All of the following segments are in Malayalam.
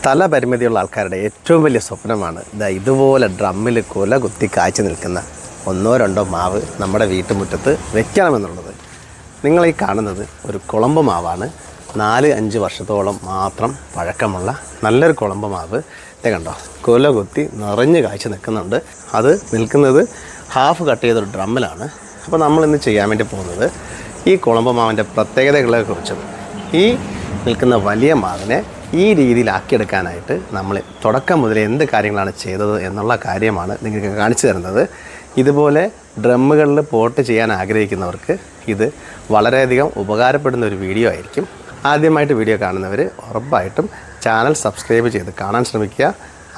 സ്ഥലപരിമിതിയുള്ള ആൾക്കാരുടെ ഏറ്റവും വലിയ സ്വപ്നമാണ് ഇതാ ഇതുപോലെ ഡ്രമ്മിൽ കുല കുത്തി കാഴ്ച നിൽക്കുന്ന ഒന്നോ രണ്ടോ മാവ് നമ്മുടെ വീട്ടുമുറ്റത്ത് വെക്കണമെന്നുള്ളത്. നിങ്ങൾ ഈ കാണുന്നത് ഒരു കുളമ്പ് മാവാണ്. നാല് അഞ്ച് വർഷത്തോളം മാത്രം പഴക്കമുള്ള നല്ലൊരു കുളമ്പ് മാവ്. കണ്ടോ? കുല കുത്തി നിറഞ്ഞ് കാഴ്ച നിൽക്കുന്നുണ്ട്. അത് നിൽക്കുന്നത് ഹാഫ് കട്ട് ചെയ്തൊരു ഡ്രമ്മിലാണ്. അപ്പോൾ നമ്മൾ ഇന്ന് ചെയ്യാൻ വേണ്ടി പോകുന്നത് ഈ കുളമ്പ് മാവിന്റെ പ്രത്യേകതകളെക്കുറിച്ചും ഈ നിൽക്കുന്ന വലിയ മാവിനെ ഈ രീതിയിലാക്കിയെടുക്കാനായിട്ട് നമ്മൾ തുടക്കം മുതൽ എന്ത് കാര്യങ്ങളാണ് ചെയ്തത് എന്നുള്ള കാര്യമാണ് നിങ്ങൾക്ക് കാണിച്ചു തരുന്നത്. ഇതുപോലെ ഡ്രമ്മുകളിൽ പോട്ട് ചെയ്യാൻ ആഗ്രഹിക്കുന്നവർക്ക് ഇത് വളരെയധികം ഉപകാരപ്പെടുന്ന ഒരു വീഡിയോ ആയിരിക്കും. ആദ്യമായിട്ട് വീഡിയോ കാണുന്നവർ ഉറപ്പായിട്ടും ചാനൽ സബ്സ്ക്രൈബ് ചെയ്ത് കാണാൻ ശ്രമിക്കുക.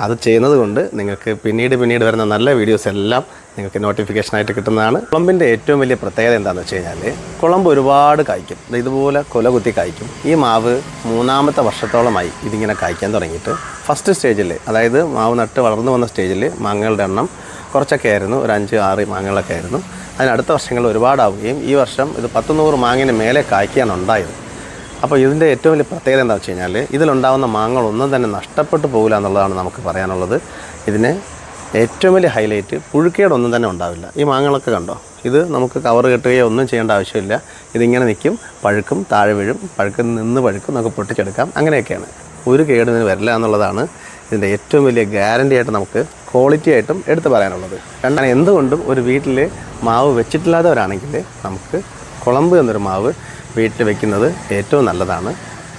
അത് ചെയ്യുന്നത് കൊണ്ട് നിങ്ങൾക്ക് പിന്നീട് പിന്നീട് വരുന്ന നല്ല വീഡിയോസ് എല്ലാം നിങ്ങൾക്ക് നോട്ടിഫിക്കേഷനായിട്ട് കിട്ടുന്നതാണ്. കുളമ്പിന്റെ ഏറ്റവും വലിയ പ്രത്യേകത എന്താണെന്ന് വെച്ച് കഴിഞ്ഞാൽ കുളമ്പ് ഒരുപാട് കായ്ക്കും. ഇതുപോലെ കൊല കുത്തി കായ്ക്കും. ഈ മാവ് മൂന്നാമത്തെ വർഷത്തോളമായി ഇതിങ്ങനെ കായ്ക്കാൻ തുടങ്ങിയിട്ട്. ഫസ്റ്റ് സ്റ്റേജിൽ അതായത് മാവ് നട്ട് വളർന്നു വന്ന സ്റ്റേജിൽ മാങ്ങകളുടെ എണ്ണം കുറച്ചൊക്കെ ആയിരുന്നു. ഒരു അഞ്ച് ആറ് മാങ്ങകളൊക്കെ ആയിരുന്നു. അതിന് അടുത്ത വർഷങ്ങളിൽ ഒരുപാടാവുകയും ഈ വർഷം ഇത് പത്ത് നൂറ് മാങ്ങിന് മേലെ കായ്ക്കാണ് ഉണ്ടായത്. അപ്പോൾ ഇതിന്റെ ഏറ്റവും വലിയ പ്രത്യേകത എന്താ വെച്ച് കഴിഞ്ഞാൽ ഇതിലുണ്ടാകുന്ന മാങ്ങകളൊന്നും തന്നെ നഷ്ടപ്പെട്ടു പോകില്ല എന്നുള്ളതാണ് നമുക്ക് പറയാനുള്ളത്. ഇതിന് ഏറ്റവും വലിയ ഹൈലൈറ്റ് പുഴുക്കേടൊന്നും തന്നെ ഉണ്ടാവില്ല. ഈ മാങ്ങകളൊക്കെ കണ്ടോ? ഇത് നമുക്ക് കവർ കെട്ടുകയോ ഒന്നും ചെയ്യേണ്ട ആവശ്യമില്ല. ഇതിങ്ങനെ നിൽക്കും പഴുക്കും താഴെ വീഴും പഴുക്കും നിന്ന് പഴുക്കും നമുക്ക് പൊട്ടിച്ചെടുക്കാം. അങ്ങനെയൊക്കെയാണ്. ഒരു കേട് ഇതിന് വരില്ല എന്നുള്ളതാണ് ഇതിന്റെ ഏറ്റവും വലിയ ഗ്യാരണ്ടി ആയിട്ട് നമുക്ക് ക്വാളിറ്റി ആയിട്ടും എടുത്തു പറയാനുള്ളത്. രണ്ടാണ് എന്തുകൊണ്ടും ഒരു വീട്ടിൽ മാവ് വെച്ചിട്ടില്ലാത്തവരാണെങ്കിൽ നമുക്ക് കുളമ്പ് എന്നൊരു മാവ് വീട്ടിൽ വെക്കുന്നത് ഏറ്റവും നല്ലതാണ്.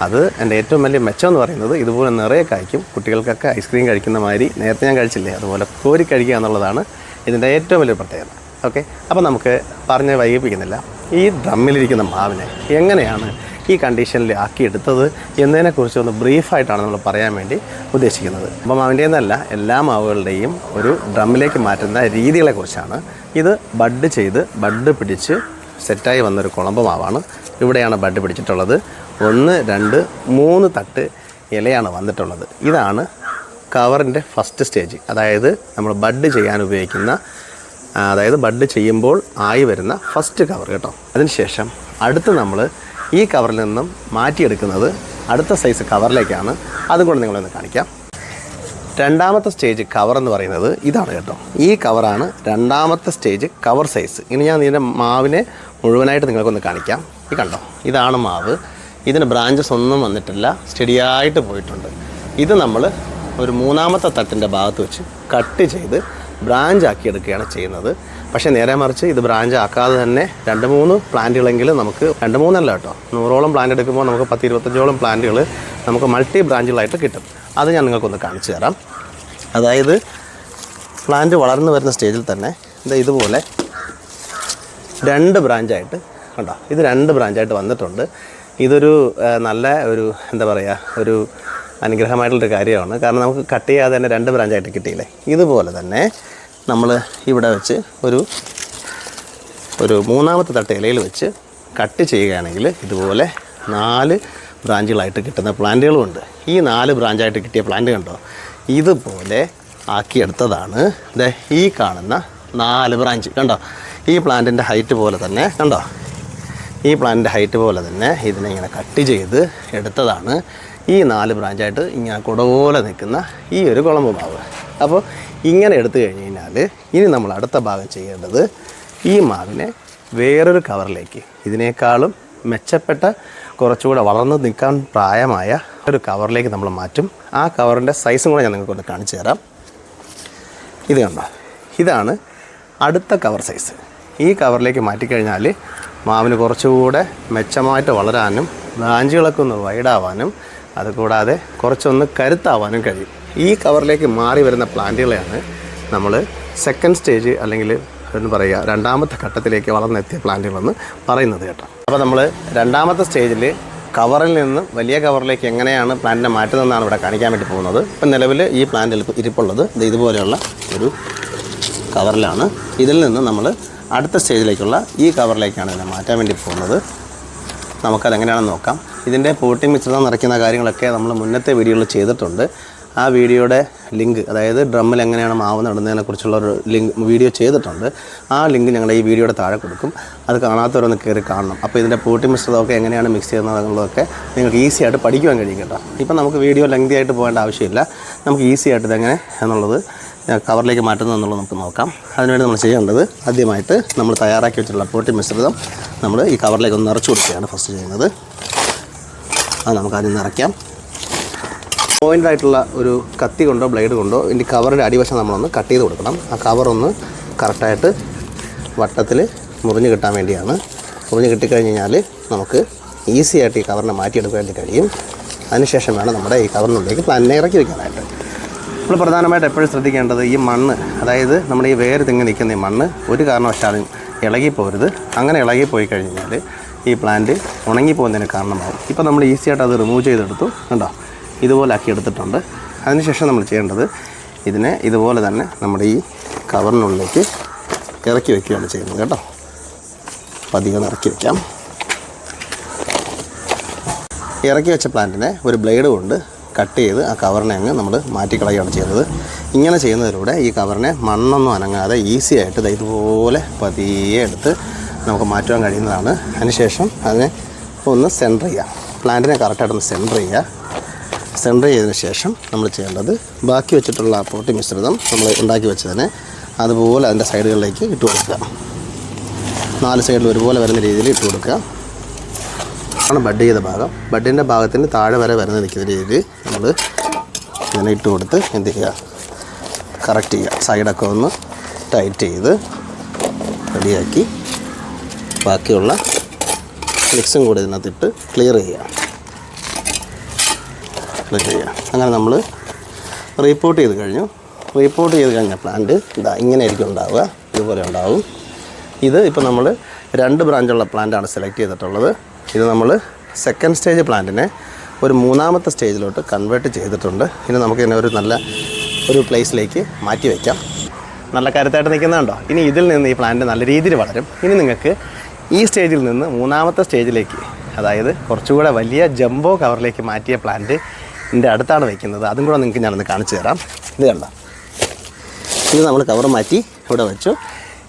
അത് എന്റെ ഏറ്റവും വലിയ മെച്ചം എന്ന് പറയുന്നത് ഇതുപോലെ നിറയെ കഴിക്കും. കുട്ടികൾക്കൊക്കെ ഐസ്ക്രീം കഴിക്കുന്ന മാതിരി നേരത്തെ ഞാൻ കഴിച്ചില്ലേ? അതുപോലെ കോരി കഴിക്കുക എന്നുള്ളതാണ് ഇതിന്റെ ഏറ്റവും വലിയ പ്രത്യേകത. ഓക്കെ അപ്പോൾ നമുക്ക് പറഞ്ഞ് വൈകിപ്പിക്കുന്നില്ല. ഈ ഡ്രമ്മിലിരിക്കുന്ന മാവിനെ എങ്ങനെയാണ് ഈ കണ്ടീഷനിൽ ആക്കിയെടുത്തത് എന്നതിനെക്കുറിച്ച് ഒന്ന് ബ്രീഫായിട്ടാണ് നമ്മൾ പറയാൻ വേണ്ടി ഉദ്ദേശിക്കുന്നത്. അപ്പം മാവിന്റെ എന്നല്ല എല്ലാ മാവുകളുടെയും ഒരു ഡ്രമ്മിലേക്ക് മാറ്റുന്ന രീതികളെക്കുറിച്ചാണ്. ഇത് ബഡ് ചെയ്ത് ബഡ് പിടിച്ച് സെറ്റായി വന്നൊരു കുളമ്പ് മാവാണ് ഇവിടെയാണ് ബഡ് പിടിച്ചിട്ടുള്ളത്. ഒന്ന് രണ്ട് മൂന്ന് തട്ട് ഇലയാണ് വന്നിട്ടുള്ളത്. ഇതാണ് കവറിന്റെ ഫസ്റ്റ് സ്റ്റേജ്. അതായത് നമ്മൾ ബഡ് ചെയ്യാൻ ഉപയോഗിക്കുന്ന അതായത് ബഡ് ചെയ്യുമ്പോൾ ആയി വരുന്ന ഫസ്റ്റ് കവർ കേട്ടോ. അതിനുശേഷം അടുത്ത് നമ്മൾ ഈ കവറിൽ നിന്നും മാറ്റിയെടുക്കുന്നത് അടുത്ത സൈസ് കവറിലേക്കാണ്. അതും കൂടെ നിങ്ങളൊന്ന് കാണിക്കാം. രണ്ടാമത്തെ സ്റ്റേജ് കവർ എന്ന് പറയുന്നത് ഇതാണ് കേട്ടോ. ഈ കവറാണ് രണ്ടാമത്തെ സ്റ്റേജ് കവർ സൈസ്. ഇനി ഞാൻ ഇതിന്റെ മാവിനെ മുഴുവനായിട്ട് നിങ്ങൾക്കൊന്ന് കാണിക്കാം. ഈ കണ്ടോ? ഇതാണ് മാവ്. ഇതിന് ബ്രാഞ്ചസ് ഒന്നും വന്നിട്ടില്ല. സ്റ്റഡിയായിട്ട് പോയിട്ടുണ്ട്. ഇത് നമ്മൾ ഒരു മൂന്നാമത്തെ തട്ടിന്റെ ഭാഗത്ത് വെച്ച് കട്ട് ചെയ്ത് ബ്രാഞ്ച് ആക്കി എടുക്കുകയാണ് ചെയ്യുന്നത്. പക്ഷേ നേരെ മറിച്ച് ഇത് ബ്രാഞ്ച് ആക്കാതെ തന്നെ രണ്ട് മൂന്ന് പ്ലാന്റുകളെങ്കിലും നമുക്ക് രണ്ട് മൂന്നല്ല കേട്ടോ. നൂറോളം പ്ലാന്റ് എടുക്കുമ്പോൾ നമുക്ക് പത്ത് ഇരുപത്തഞ്ചോളം പ്ലാന്റുകൾ നമുക്ക് മൾട്ടി ബ്രാഞ്ചുകളായിട്ട് കിട്ടും. അത് ഞാൻ നിങ്ങൾക്കൊന്ന് കാണിച്ചു തരാം. അതായത് പ്ലാന്റ് വളർന്നു വരുന്ന സ്റ്റേജിൽ തന്നെ ഇത് ഇതുപോലെ രണ്ട് ബ്രാഞ്ചായിട്ട് കണ്ടോ? ഇത് രണ്ട് ബ്രാഞ്ചായിട്ട് വന്നിട്ടുണ്ട്. ഇതൊരു നല്ല ഒരു എന്താ പറയുക ഒരു അനുഗ്രഹമായിട്ടുള്ളൊരു കാര്യമാണ്. കാരണം നമുക്ക് കട്ട് ചെയ്യാതെ തന്നെ രണ്ട് ബ്രാഞ്ചായിട്ട് കിട്ടിയില്ലേ? ഇതുപോലെ തന്നെ നമ്മൾ ഇവിടെ വെച്ച് ഒരു ഒരു മൂന്നാമത്തെ തട്ട് ഇലയിൽ വെച്ച് കട്ട് ചെയ്യുകയാണെങ്കിൽ ഇതുപോലെ നാല് ബ്രാഞ്ചുകളായിട്ട് കിട്ടുന്ന പ്ലാന്റുകളുമുണ്ട് ഈ നാല് ബ്രാഞ്ചായിട്ട് കിട്ടിയ പ്ലാന്റ് കണ്ടോ? ഇതുപോലെ ആക്കിയെടുത്തതാണ്. ഈ കാണുന്ന നാല് ബ്രാഞ്ച്. കണ്ടോ? ഈ പ്ലാന്റിന്റെ ഹൈറ്റ് പോലെ തന്നെ. കണ്ടോ? ഈ പ്ലാന്റിന്റെ ഹൈറ്റ് പോലെ തന്നെ ഇതിനെ ഇങ്ങനെ കട്ട് ചെയ്ത് എടുത്തതാണ്. ഈ നാല് ബ്രാഞ്ചായിട്ട് ഇങ്ങനെ കുടപോലെ നിൽക്കുന്ന ഈ ഒരു കുളമ്പ് മാവ്. അപ്പോൾ ഇങ്ങനെ എടുത്തു കഴിഞ്ഞ് കഴിഞ്ഞാൽ ഇനി നമ്മൾ അടുത്ത ഭാഗം ചെയ്യേണ്ടത് ഈ മാവിനെ വേറൊരു കവറിലേക്ക് ഇതിനേക്കാളും മെച്ചപ്പെട്ട കുറച്ചുകൂടെ വളർന്ന് നിൽക്കാൻ പ്രായമായ ഒരു കവറിലേക്ക് നമ്മൾ മാറ്റും. ആ കവറിന്റെ സൈസും കൂടെ ഞാൻ നിങ്ങൾക്ക് കൊണ്ട് കാണിച്ചു തരാം. ഇത് കണ്ടോ? ഇതാണ് അടുത്ത കവർ സൈസ് ഈ കവറിലേക്ക് മാറ്റിക്കഴിഞ്ഞാൽ മാവിന് കുറച്ചുകൂടെ മെച്ചമായിട്ട് വളരാനും ബ്രാഞ്ചുകളൊക്കെ ഒന്ന് വൈഡാവാനും അതുകൂടാതെ കുറച്ചൊന്ന് കരുത്താവാനും കഴിയും. ഈ കവറിലേക്ക് മാറി വരുന്ന പ്ലാന്റുകളെയാണ് നമ്മൾ സെക്കൻഡ് സ്റ്റേജ് അല്ലെങ്കിൽ എന്ന് പറയുക രണ്ടാമത്തെ ഘട്ടത്തിലേക്ക് വളർന്നെത്തിയ പ്ലാന്റുകളെന്ന് പറയുന്നത് കേട്ടോ. അപ്പോൾ നമ്മൾ രണ്ടാമത്തെ സ്റ്റേജിൽ കവറിൽ നിന്ന് വലിയ കവറിലേക്ക് എങ്ങനെയാണ് പ്ലാന്റിനെ മാറ്റുന്നതെന്നാണ് ഇവിടെ കാണിക്കാൻ വേണ്ടി പോകുന്നത്. ഇപ്പം നിലവിൽ ഈ പ്ലാന്റിൽ ഇരിപ്പുള്ളത് ഇത് ഇതുപോലെയുള്ള ഒരു കവറിലാണ്. ഇതിൽ നിന്ന് നമ്മൾ അടുത്ത സ്റ്റേജിലേക്കുള്ള ഈ കവറിലേക്കാണ് ഇതിനെ മാറ്റാൻ വേണ്ടി പോകുന്നത്. നമുക്കത് എങ്ങനെയാണെന്ന് നോക്കാം. ഇതിന്റെ പൂട്ടി മിശ്രിതം നിറയ്ക്കുന്ന കാര്യങ്ങളൊക്കെ നമ്മൾ മുന്നത്തെ വീഡിയോയിൽ ചെയ്തിട്ടുണ്ട്. ആ വീഡിയോയുടെ ലിങ്ക് അതായത് ഡ്രമ്മിൽ എങ്ങനെയാണ് മാവ് നടുന്നതിനെ കുറിച്ചുള്ള ഒരു ലിങ്ക് വീഡിയോ ചെയ്തിട്ടുണ്ട്. ആ ലിങ്ക് ഞങ്ങൾ ഈ വീഡിയോയുടെ താഴെ കൊടുക്കും. അത് കാണാത്തവരൊന്ന് കയറി കാണണം. അപ്പോൾ ഇതിന്റെ പൂട്ടി മിശ്രിതമൊക്കെ എങ്ങനെയാണ് മിക്സ് ചെയ്യുന്നത് എന്നുള്ളതൊക്കെ നിങ്ങൾക്ക് ഈസി ആയിട്ട് പഠിക്കുവാൻ കഴിയും കേട്ടോ. ഇപ്പം നമുക്ക് വീഡിയോ ലെങ്തി ആയിട്ട് പോകേണ്ട ആവശ്യമില്ല. നമുക്ക് ഈസി ആയിട്ട് ഇതെങ്ങനെ എന്നുള്ളത് കവറിലേക്ക് മാറ്റുന്നത് എന്നുള്ളത് നമുക്ക് നോക്കാം. അതിനുവേണ്ടി നമ്മൾ ചെയ്യേണ്ടത് ആദ്യമായിട്ട് നമ്മൾ തയ്യാറാക്കി വെച്ചിട്ടുള്ള പോട്ടി മിശ്രിതം നമ്മൾ ഈ കവറിലേക്ക് ഒന്ന് നിറച്ച് കൊടുക്കുകയാണ് ഫസ്റ്റ് ചെയ്യുന്നത്. അത് നമുക്ക് ആദ്യം നിറയ്ക്കാം. പോയിന്റ് ആയിട്ടുള്ള ഒരു കത്തി കൊണ്ടോ ബ്ലേഡ് കൊണ്ടോ ഇതിന്റെ കവറിന്റെ അടിവശം നമ്മളൊന്ന് കട്ട് ചെയ്ത് കൊടുക്കണം. ആ കവറൊന്ന് കറക്റ്റായിട്ട് വട്ടത്തിൽ മുറിഞ്ഞ് കിട്ടാൻ വേണ്ടിയാണ്. മുറിഞ്ഞ് കിട്ടിക്കഴിഞ്ഞ് കഴിഞ്ഞാൽ നമുക്ക് ഈസി ആയിട്ട് ഈ കവറിനെ മാറ്റിയെടുക്കാൻ വേണ്ടി കഴിയും. അതിനുശേഷം വേണം നമ്മുടെ ഈ കവറിനുള്ളിലേക്ക് പ്ലാനിനെ ഇറക്കി വെക്കാനായിട്ട്. നമ്മൾ പ്രധാനമായിട്ട് എപ്പോഴും ശ്രദ്ധിക്കേണ്ടത് ഈ മണ്ണ് അതായത് നമ്മുടെ ഈ വേര് തിങ്ങി നിൽക്കുന്ന ഈ മണ്ണ് ഒരു കാരണവശാലും ഇളകിപ്പോരുത്. അങ്ങനെ ഇളകിപ്പോയി കഴിഞ്ഞാൽ ഈ പ്ലാന്റ് ഉണങ്ങിപ്പോകുന്നതിന് കാരണമാകും ഇപ്പോൾ നമ്മൾ ഈസി ആയിട്ട് അത് റിമൂവ് ചെയ്തെടുത്തു. കണ്ടോ? ഇതുപോലെ ആക്കി എടുത്തിട്ടുണ്ട്. അതിനുശേഷം നമ്മൾ ചെയ്യേണ്ടത് ഇതിനെ ഇതുപോലെ തന്നെ നമ്മുടെ ഈ കവറിനുള്ളിലേക്ക് ഇറക്കി വയ്ക്കുകയാണ് ചെയ്യുന്നത് കേട്ടോ. പതിയെ ഇറക്കി വയ്ക്കാം ഇറക്കി വെച്ച പ്ലാന്റിനെ ഒരു ബ്ലേഡ് കൊണ്ട് കട്ട് ചെയ്ത് ആ കവറിനെ അങ്ങ് നമ്മൾ മാറ്റിക്കളയുകയാണ് ചെയ്യുന്നത്. ഇങ്ങനെ ചെയ്യുന്നതിലൂടെ ഈ കവറിനെ മണ്ണൊന്നും അനങ്ങാതെ ഈസി ആയിട്ട് ഇതുപോലെ പതിയെ എടുത്ത് നമുക്ക് മാറ്റുവാൻ കഴിയുന്നതാണ്. അതിനുശേഷം അതിനെ ഒന്ന് സെന്റർ ചെയ്യുക. പ്ലാന്റിനെ കറക്റ്റായിട്ടൊന്ന് സെന്റർ ചെയ്യുക. സെന്റർ ചെയ്തതിന് ശേഷം നമ്മൾ ചെയ്യേണ്ടത് ബാക്കി വെച്ചിട്ടുള്ള ആ പൊട്ടി മിശ്രിതം നമ്മൾ ഉണ്ടാക്കി വെച്ചതിനെ അതുപോലെ അതിന്റെ സൈഡുകളിലേക്ക് ഇട്ട് കൊടുക്കുക. നാല് സൈഡിൽ ഒരുപോലെ വരുന്ന രീതിയിൽ ഇട്ട് കൊടുക്കുക. ആണ് ബഡ് ചെയ്ത ഭാഗം. ബഡിന്റെ ഭാഗത്തിന് താഴെ വരെ വരുന്ന നിൽക്കുന്ന രീതിയിൽ നമ്മൾ ഇങ്ങനെ ഇട്ട് കൊടുത്ത് എന്ത് ചെയ്യുക? കറക്റ്റ് ചെയ്യുക. സൈഡൊക്കെ ഒന്ന് ടൈറ്റ് ചെയ്ത് റെഡിയാക്കി ബാക്കിയുള്ള മിക്സും കൂടി ഇതിനകത്തിട്ട് ക്ലിയർ ചെയ്യുക. ക്ലിയർ ചെയ്യുക. അങ്ങനെ നമ്മൾ റീപ്പോർട്ട് ചെയ്ത് കഴിഞ്ഞു. റീപ്പോർട്ട് ചെയ്ത് കഴിഞ്ഞ പ്ലാന്റ് ഇതാ ഇങ്ങനെ ആയിരിക്കും ഉണ്ടാവുക. ഇതുപോലെ ഉണ്ടാവും. ഇത് ഇപ്പോൾ നമ്മൾ രണ്ട് ബ്രാഞ്ചുള്ള പ്ലാന്റാണ് സെലക്ട് ചെയ്തിട്ടുള്ളത്. ഇത് നമ്മൾ സെക്കൻഡ് സ്റ്റേജ് പ്ലാന്റിനെ ഒരു മൂന്നാമത്തെ സ്റ്റേജിലോട്ട് കൺവേർട്ട് ചെയ്തിട്ടുണ്ട്. ഇനി നമുക്ക് ഇതിനെ ഒരു നല്ല ഒരു പ്ലേസിലേക്ക് മാറ്റി വയ്ക്കാം നല്ല കരുത്തായിട്ട് നിൽക്കുന്നുണ്ടോ ഇനി ഇതിൽ നിന്ന് ഈ പ്ലാന്റ് നല്ല രീതിയിൽ വളരും. ഇനി നിങ്ങൾക്ക് ഈ സ്റ്റേജിൽ നിന്ന് മൂന്നാമത്തെ സ്റ്റേജിലേക്ക് അതായത് കുറച്ചുകൂടെ വലിയ ജംബോ കവറിലേക്ക് മാറ്റിയ പ്ലാന്റ് ഇതിന്റെ അടുത്താണ് വയ്ക്കുന്നത് അതും കൂടെ നിങ്ങൾക്ക് ഞാനൊന്ന് കാണിച്ചു തരാം. ഇത് കണ്ടോ? ഇത് നമ്മൾ കവർ മാറ്റി ഇവിടെ വെച്ചു.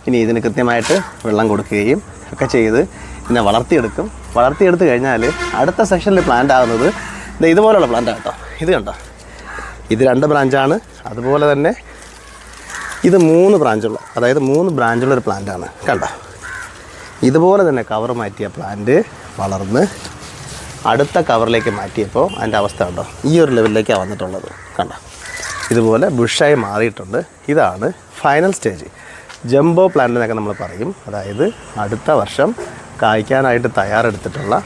ഇനി ഇതിന് കൃത്യമായിട്ട് വെള്ളം കൊടുക്കുകയും ഒക്കെ ചെയ്ത് ഇതിനെ വളർത്തിയെടുക്കും. വളർത്തിയെടുത്ത് കഴിഞ്ഞാൽ അടുത്ത സെക്ഷനിൽ പ്ലാന്റ് ആകുന്നത് ഇത് ഇതുപോലെയുള്ള പ്ലാന്റ് ആട്ടോ ഇത് കണ്ടോ? ഇത് രണ്ട് ബ്രാഞ്ചാണ് അതുപോലെ തന്നെ ഇത് മൂന്ന് ബ്രാഞ്ചുള്ള അതായത് മൂന്ന് ബ്രാഞ്ചുള്ള ഒരു പ്ലാന്റാണ് കണ്ടോ? ഇതുപോലെ തന്നെ കവർ മാറ്റിയ പ്ലാന്റ് വളർന്ന് അടുത്ത കവറിലേക്ക് മാറ്റിയപ്പോൾ അതിന്റെ അവസ്ഥ ഉണ്ടോ ഈ ഒരു ലെവലിലേക്കാണ് വന്നിട്ടുള്ളത്. കണ്ടോ? ഇതുപോലെ ബുഷായി മാറിയിട്ടുണ്ട്. ഇതാണ് ഫൈനൽ സ്റ്റേജ് ജംബോ പ്ലാന്റ് എന്നൊക്കെ നമ്മൾ പറയും. അതായത് അടുത്ത വർഷം കായ്ക്കാനായിട്ട് തയ്യാറെടുത്തിട്ടുള്ള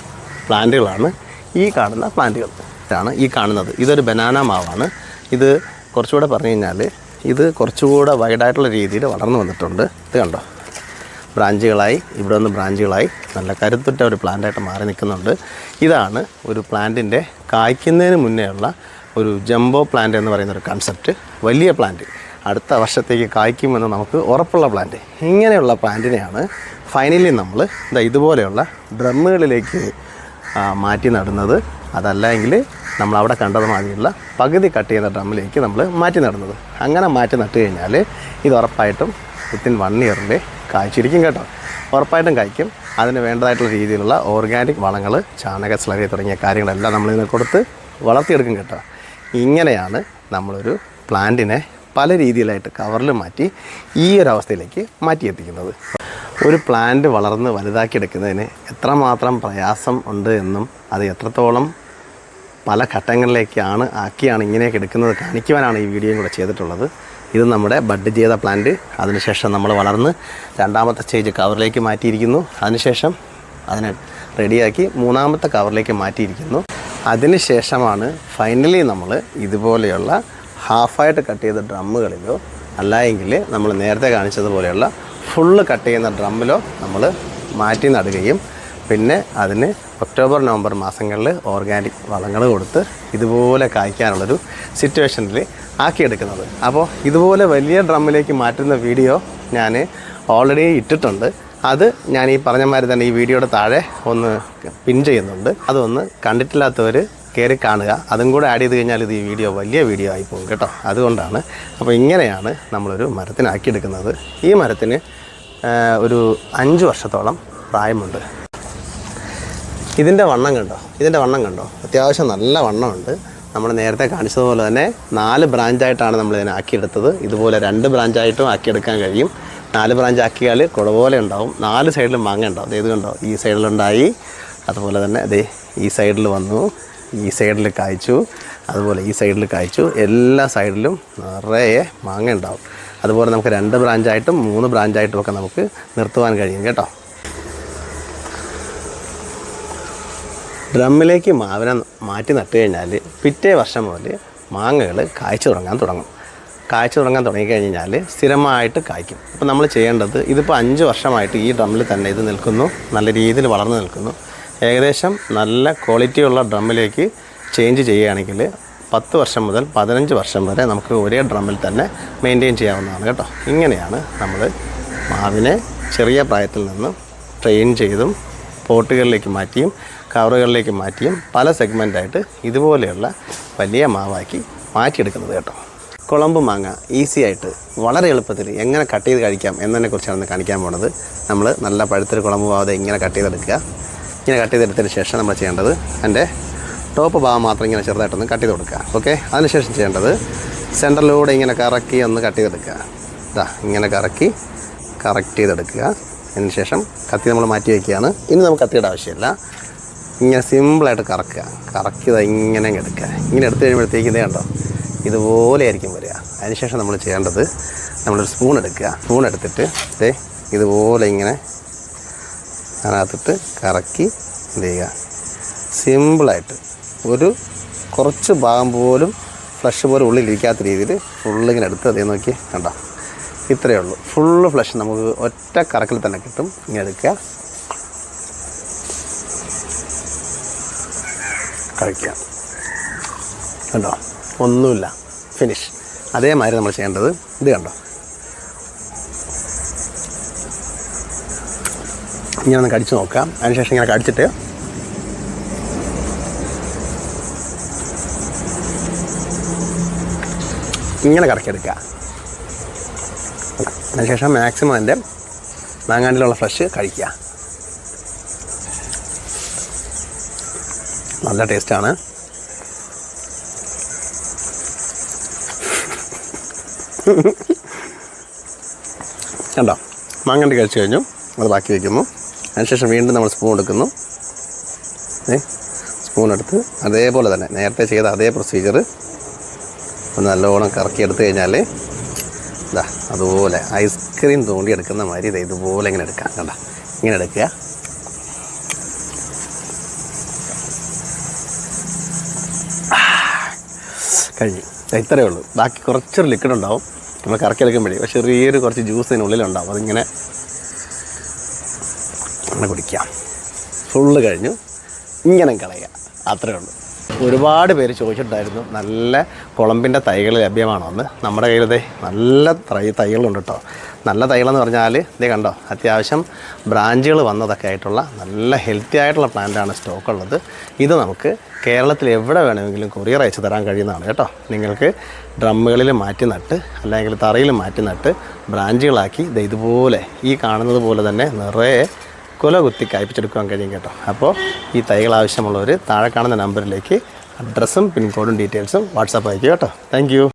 പ്ലാന്റുകളാണ് ഈ കാണുന്ന പ്ലാന്റുകൾ. ആണ് ഈ കാണുന്നത്. ഇതൊരു ബനാന മാവാണ്. ഇത് കുറച്ചുകൂടെ പറഞ്ഞു കഴിഞ്ഞാൽ ഇത് കുറച്ചുകൂടെ വൈഡായിട്ടുള്ള രീതിയിൽ വളർന്നു വന്നിട്ടുണ്ട്. ഇത് കണ്ടോ? ബ്രാഞ്ചുകളായി. ഇവിടെ നിന്ന് ബ്രാഞ്ചുകളായി. നല്ല കരുത്തുറ്റ ഒരു പ്ലാന്റായിട്ട് മാറി നിൽക്കുന്നുണ്ട്. ഇതാണ് ഒരു പ്ലാന്റിന്റെ കായ്ക്കുന്നതിന് മുന്നേ ഉള്ള ഒരു ജംബോ പ്ലാന്റ് എന്ന് പറയുന്ന ഒരു കൺസെപ്റ്റ് വലിയ പ്ലാന്റ്. അടുത്ത വർഷത്തേക്ക് കായ്ക്കുമെന്ന് നമുക്ക് ഉറപ്പുള്ള പ്ലാന്റ്. ഇങ്ങനെയുള്ള പ്ലാന്റിനെയാണ് ഫൈനലി നമ്മൾ ഇതാ ഇതുപോലെയുള്ള ഡ്രമ്മുകളിലേക്ക് മാറ്റി നടുന്നത്. അതല്ലെങ്കിൽ നമ്മൾ അവിടെ കണ്ടത് മാതിരിയുള്ള പകുതി കട്ട് ചെയ്യുന്ന ഡ്രമ്മിലേക്ക് നമ്മൾ മാറ്റി നടുന്നത്. അങ്ങനെ മാറ്റി നട്ട് കഴിഞ്ഞാൽ ഇത് ഉറപ്പായിട്ടും വിത്തിൻ വൺ ഇയറിൽ കായ്ച്ചിരിക്കും കേട്ടോ. ഉറപ്പായിട്ടും കായ്ക്കും. അതിന് വേണ്ടതായിട്ടുള്ള രീതിയിലുള്ള ഓർഗാനിക് വളങ്ങൾ ചാണക സ്ലറി തുടങ്ങിയ കാര്യങ്ങളെല്ലാം നമ്മൾ ഇതിനെ കൊടുത്ത് വളർത്തിയെടുക്കും കേട്ടോ. ഇങ്ങനെയാണ് നമ്മളൊരു പ്ലാന്റിനെ പല രീതിയിലായിട്ട് കവറിൽ മാറ്റി ഈ ഒരു അവസ്ഥയിലേക്ക് മാറ്റിയെത്തിക്കുന്നത്. ഒരു പ്ലാന്റ് വളർന്ന് വലുതാക്കിയെടുക്കുന്നതിന് എത്രമാത്രം പ്രയാസം ഉണ്ട് എന്നും അത് എത്രത്തോളം പല ഘട്ടങ്ങളിലേക്കാണ് ആക്കിയാണ് ഇങ്ങനെയൊക്കെ എടുക്കുന്നത് കാണിക്കുവാനാണ് ഈ വീഡിയോയും കൂടെ ചെയ്തിട്ടുള്ളത്. ഇത് നമ്മുടെ ബഡ് ചെയ്ത പ്ലാന്റ് അതിനുശേഷം നമ്മൾ വളർന്ന് രണ്ടാമത്തെ സ്റ്റേജ് കവറിലേക്ക് മാറ്റിയിരിക്കുന്നു. അതിനുശേഷം അതിനെ റെഡിയാക്കി മൂന്നാമത്തെ കവറിലേക്ക് മാറ്റിയിരിക്കുന്നു. അതിനുശേഷമാണ് ഫൈനലി നമ്മൾ ഇതുപോലെയുള്ള ഹാഫായിട്ട് കട്ട് ചെയ്ത ഡ്രമ്മുകളിലോ അല്ലായെങ്കിൽ നമ്മൾ നേരത്തെ കാണിച്ചതുപോലെയുള്ള ഫുള്ള് കട്ട് ചെയ്യുന്ന ഡ്രമ്മിലോ നമ്മൾ മാറ്റി നടുകയും പിന്നെ അതിന് ഒക്ടോബർ നവംബർ മാസങ്ങളിൽ ഓർഗാനിക് വളങ്ങൾ കൊടുത്ത് ഇതുപോലെ കായ്ക്കാനുള്ളൊരു സിറ്റുവേഷനിൽ ആക്കിയെടുക്കുന്നത്. അപ്പോൾ ഇതുപോലെ വലിയ ഡ്രമ്മിലേക്ക് മാറ്റുന്ന വീഡിയോ ഞാൻ ഓൾറെഡി ഇട്ടിട്ടുണ്ട്. അത് ഞാൻ ഈ പറഞ്ഞ മാതിരി തന്നെ ഈ വീഡിയോയുടെ താഴെ ഒന്ന് പിൻ ചെയ്യുന്നുണ്ട്. അതൊന്ന് കണ്ടിട്ടില്ലാത്തവർ കയറി കാണുക. അതും കൂടെ ആഡ് ചെയ്ത് കഴിഞ്ഞാൽ ഇത് ഈ വീഡിയോ വലിയ വീഡിയോ ആയി പോകും കേട്ടോ. അതുകൊണ്ടാണ്. അപ്പോൾ ഇങ്ങനെയാണ് നമ്മളൊരു മരത്തിനാക്കിയെടുക്കുന്നത്. ഈ മരത്തിന് ഒരു അഞ്ച് വർഷത്തോളം പ്രായമുണ്ട്. ഇതിന്റെ വണ്ണം കണ്ടോ? ഇതിന്റെ വണ്ണം കണ്ടോ? അത്യാവശ്യം നല്ല വണ്ണമുണ്ട്. നമ്മൾ നേരത്തെ കാണിച്ചതുപോലെ തന്നെ നാല് ബ്രാഞ്ചായിട്ടാണ് നമ്മൾ ഇതിനെ ആക്കിയെടുത്തത്. ഇതുപോലെ രണ്ട് ബ്രാഞ്ചായിട്ടും ആക്കിയെടുക്കാൻ കഴിയും. നാല് ബ്രാഞ്ച് ആക്കിയാൽ കുടപോലെ ഉണ്ടാവും. നാല് സൈഡിലും മാങ്ങ ഉണ്ടാവും. ഇത് കണ്ടോ? ഈ സൈഡിലുണ്ടായി. അതുപോലെ തന്നെ ദേ ഈ സൈഡിൽ വന്നു. ഈ സൈഡിൽ കായ്ച്ചു. അതുപോലെ ഈ സൈഡിൽ കായ്ച്ചു. എല്ലാ സൈഡിലും നിറയെ മാങ്ങ ഉണ്ടാവും. അതുപോലെ നമുക്ക് രണ്ട് ബ്രാഞ്ചായിട്ടും മൂന്ന് ബ്രാഞ്ചായിട്ടും ഒക്കെ നമുക്ക് നിർത്തുവാൻ കഴിയും കേട്ടോ. ഡ്രമ്മിലേക്ക് മാവിനെ മാറ്റി നട്ടു കഴിഞ്ഞാൽ പിറ്റേ വർഷം മുതൽ മാങ്ങകൾ കായ്ച്ചു തുടങ്ങാൻ തുടങ്ങും. കായ്ച്ചു തുടങ്ങാൻ തുടങ്ങിക്കഴിഞ്ഞാൽ സ്ഥിരമായിട്ട് കായ്ക്കും. അപ്പോൾ നമ്മൾ ചെയ്യേണ്ടത് ഇതിപ്പോൾ അഞ്ച് വർഷമായിട്ട് ഈ ഡ്രമ്മിൽ തന്നെ ഇത് നിൽക്കുന്നു നല്ല രീതിയിൽ വളർന്നു നിൽക്കുന്നു. ഏകദേശം നല്ല ക്വാളിറ്റിയുള്ള ഡ്രമ്മിലേക്ക് ചേഞ്ച് ചെയ്യുകയാണെങ്കിൽ പത്ത് വർഷം മുതൽ പതിനഞ്ച് വർഷം വരെ നമുക്ക് ഒരേ ഡ്രമ്മിൽ തന്നെ മെയിന്റെയിൻ ചെയ്യാവുന്നതാണ് കേട്ടോ. ഇങ്ങനെയാണ് നമ്മൾ മാവിനെ ചെറിയ പ്രായത്തിൽ നിന്നും ട്രെയിൻ ചെയ്തും പോട്ടുകളിലേക്ക് മാറ്റിയും കവറുകളിലേക്ക് മാറ്റിയും പല സെഗ്മെന്റായിട്ട് ഇതുപോലെയുള്ള വലിയ മാവാക്കി മാറ്റിയെടുക്കുന്നത് കേട്ടോ. കുളമ്പ് മാങ്ങ ഈസി ആയിട്ട് വളരെ എളുപ്പത്തിൽ എങ്ങനെ കട്ട് ചെയ്ത് കഴിക്കാം എന്നതിനെക്കുറിച്ചാണ് കാണിക്കാൻ പോണത്. നമ്മൾ നല്ല പഴുത്തൊരു കുളമ്പ് മാവതെ ഇങ്ങനെ കട്ട് ചെയ്തെടുക്കുക. ഇങ്ങനെ കട്ട് ചെയ്തെടുത്തതിന് ശേഷം നമ്മൾ ചെയ്യേണ്ടത് അതിന്റെ ടോപ്പ് ഭാഗം മാത്രം ഇങ്ങനെ ചെറുതായിട്ടൊന്ന് കട്ട് ചെയ്ത് കൊടുക്കുക. ഓക്കെ അതിനുശേഷം ചെയ്യേണ്ടത് സെന്ററിലൂടെ ഇങ്ങനെ കറക്കി ഒന്ന് കട്ട് ചെയ്തെടുക്കുക. ഇതാ ഇങ്ങനെ കറക്കി കറക്റ്റ് ചെയ്തെടുക്കുക. അതിനുശേഷം കത്തി നമ്മൾ മാറ്റി വയ്ക്കുകയാണ് ഇനി നമുക്ക് കത്തിയുടെ ആവശ്യമില്ല. ഇങ്ങനെ സിമ്പിളായിട്ട് കറക്കുക. കറക്കിയത് ഇങ്ങനെ എടുക്കുക. ഇങ്ങനെ എടുത്തു കഴിയുമ്പോഴത്തേക്ക് ഇതേ കണ്ടോ? ഇതുപോലെ ആയിരിക്കും വരിക. അതിനുശേഷം നമ്മൾ ചെയ്യേണ്ടത് നമ്മളൊരു സ്പൂൺ എടുക്കുക. സ്പൂൺ എടുത്തിട്ട് ഇതേ ഇതുപോലെ ഇങ്ങനെ അതിനകത്തിട്ട് കറക്കി എന്ത് ചെയ്യുക? സിമ്പിളായിട്ട് ഒരു കുറച്ച് ഭാഗം പോലും ഫ്ലഷ് പോലും ഉള്ളിലിരിക്കാത്ത രീതിയിൽ ഫുള്ളിങ്ങനെ എടുത്ത് അതേ നോക്കി കണ്ട? ഇത്രയേ ഉള്ളൂ. ഫുള്ള് ഫ്ലഷ് നമുക്ക് ഒറ്റ കറക്കിൽ തന്നെ കിട്ടും. ഇങ്ങനെ എടുക്കുക. കഴിക്കുക. കണ്ടോ? ഒന്നുമില്ല. ഫിനിഷ് അതേമാതിരി നമ്മൾ ചെയ്യേണ്ടത് ഇത് കണ്ടോ? ഇങ്ങനെ ഒന്ന് കടിച്ചു നോക്കാം അതിനുശേഷം ഇങ്ങനെ കടിച്ചിട്ട് ഇങ്ങനെ കറക്കിയെടുക്കുക. അതിനുശേഷം മാക്സിമം അതിന്റെ മാങ്ങാണ്ടിലുള്ള ഫ്രഷ് കഴിക്കുക. നല്ല ടേസ്റ്റാണ് കണ്ടോ? മാങ്ങണ്ടി കഴിച്ചു കഴിഞ്ഞു. അത് ബാക്കി വയ്ക്കുന്നു അതിനുശേഷം വീണ്ടും നമ്മൾ സ്പൂൺ എടുക്കുന്നു. ഏ? സ്പൂൺ എടുത്ത് അതേപോലെ തന്നെ നേരത്തെ ചെയ്ത അതേ പ്രൊസീജിയർ നല്ലോണം കറക്കി എടുത്തു കഴിഞ്ഞാൽ ഇതാ അതുപോലെ ഐസ്ക്രീം തോണ്ടി എടുക്കുന്ന മാതിരി ഇതാ ഇതുപോലെ ഇങ്ങനെ എടുക്കാം. കണ്ട? ഇങ്ങനെ എടുക്കുക. കഴിഞ്ഞു. ഇത്രയേ ഉള്ളൂ. ബാക്കി കുറച്ചൊരു ലിക്വിഡ് ഉണ്ടാവും. നമ്മൾ കറക്കി എടുക്കുമ്പോഴേ പക്ഷേ ചെറിയൊരു കുറച്ച് ജ്യൂസ് അതിനുള്ളിലുണ്ടാവും അതിങ്ങനെ അങ്ങനെ കുടിക്കാം. ഫുള്ള് കഴിഞ്ഞു. ഇങ്ങനെ കളയുക. അത്രയേ ഉള്ളൂ. ഒരുപാട് പേര് ചോദിച്ചിട്ടുണ്ടായിരുന്നു നല്ല കുളമ്പിന്റെ തൈകൾ ലഭ്യമാണോ എന്ന് നമ്മുടെ കയ്യിലതേ നല്ല തൈ തൈകളുണ്ട് കേട്ടോ നല്ല തൈകളെന്ന് പറഞ്ഞാൽ ഇതേ കണ്ടോ അത്യാവശ്യം ബ്രാഞ്ചുകൾ വന്നതൊക്കെ ആയിട്ടുള്ള നല്ല ഹെൽത്തി ആയിട്ടുള്ള പ്ലാന്റാണ് സ്റ്റോക്ക് ഉള്ളത് ഇത് നമുക്ക് കേരളത്തിൽ എവിടെ വേണമെങ്കിലും കൊറിയർ അയച്ചു തരാൻ കഴിയുന്നതാണ് കേട്ടോ. നിങ്ങൾക്ക് ഡ്രമ്മുകളിൽ മാറ്റി നട്ട് അല്ലെങ്കിൽ തറയിൽ മാറ്റി നട്ട് ബ്രാഞ്ചുകളാക്കി ഇതുപോലെ ഈ കാണുന്നത് പോലെ തന്നെ നിറയെ കുല കുത്തി കായ്പിച്ചെടുക്കാൻ കഴിയും കേട്ടോ. അപ്പോൾ ഈ തൈകൾ ആവശ്യമുള്ളവർ താഴെ കാണുന്ന നമ്പറിലേക്ക് അഡ്രസ്സും പിൻകോഡും ഡീറ്റെയിൽസും വാട്സാപ്പ് അയക്കുക കേട്ടോ. താങ്ക്